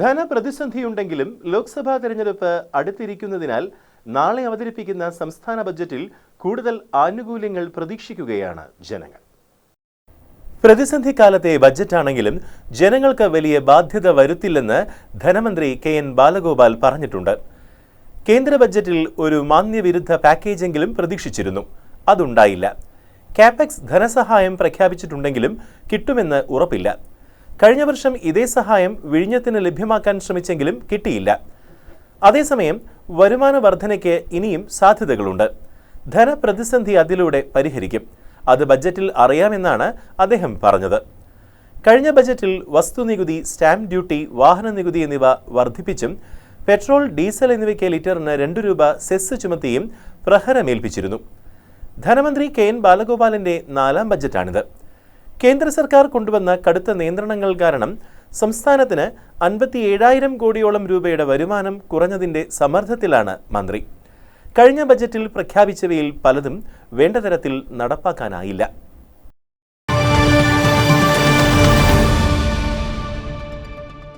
ധനപ്രതിസന്ധിയുണ്ടെങ്കിലും ലോക്സഭാ തെരഞ്ഞെടുപ്പ് അടുത്തിരിക്കുന്നതിനാൽ നാളെ അവതരിപ്പിക്കുന്ന സംസ്ഥാന ബജറ്റിൽ കൂടുതൽ ആനുകൂല്യങ്ങൾ പ്രതീക്ഷിക്കുകയാണ് ജനങ്ങൾ. പ്രതിസന്ധി കാലത്തെ ബജറ്റാണെങ്കിലും ജനങ്ങൾക്ക് വലിയ ബാധ്യത വരുത്തില്ലെന്ന് ധനമന്ത്രി കെ എൻ ബാലഗോപാൽ പറഞ്ഞിട്ടുണ്ട്. കേന്ദ്ര ബജറ്റിൽ ഒരു മാന്യവിരുദ്ധ പാക്കേജെങ്കിലും പ്രതീക്ഷിച്ചിരുന്നു. അതുണ്ടായില്ല. കാപെക്സ് ധനസഹായം പ്രഖ്യാപിച്ചിട്ടുണ്ടെങ്കിലും കിട്ടുമെന്ന് ഉറപ്പില്ല. കഴിഞ്ഞ വർഷം ഇതേ സഹായം വിഴിഞ്ഞത്തിന് ലഭ്യമാക്കാൻ ശ്രമിച്ചെങ്കിലും കിട്ടിയില്ല. അതേസമയം വരുമാന വർധനയ്ക്ക് ഇനിയും സാധ്യതകളുണ്ട്. ധനപ്രതിസന്ധി അതിലൂടെ പരിഹരിക്കും. അത് ബജറ്റിൽ അറിയാമെന്നാണ് അദ്ദേഹം പറഞ്ഞത്. കഴിഞ്ഞ ബജറ്റിൽ വസ്തുനികുതി സ്റ്റാമ്പ് ഡ്യൂട്ടി വാഹന നികുതി എന്നിവ വർദ്ധിപ്പിച്ചും പെട്രോൾ ഡീസൽ എന്നിവയ്ക്ക് ലിറ്ററിന് രണ്ടു രൂപ സെസ് ചുമത്തിയും പ്രഹരമേൽപ്പിച്ചിരുന്നു. ധനമന്ത്രി കെ എൻ ബാലഗോപാലിന്റെ നാലാം ബജറ്റാണിത്. കേന്ദ്ര സർക്കാർ കൊണ്ടുവന്ന കടുത്ത നിയന്ത്രണങ്ങൾ കാരണം സംസ്ഥാനത്തിന് അൻപത്തി ഏഴായിരം കോടിയോളം രൂപയുടെ വരുമാനം കുറഞ്ഞതിന്റെ സമ്മർദ്ദത്തിലാണ് മന്ത്രി. കഴിഞ്ഞ ബജറ്റിൽ പ്രഖ്യാപിച്ചവയിൽ പലതും വേണ്ട തരത്തിൽ നടപ്പാക്കാനായില്ല.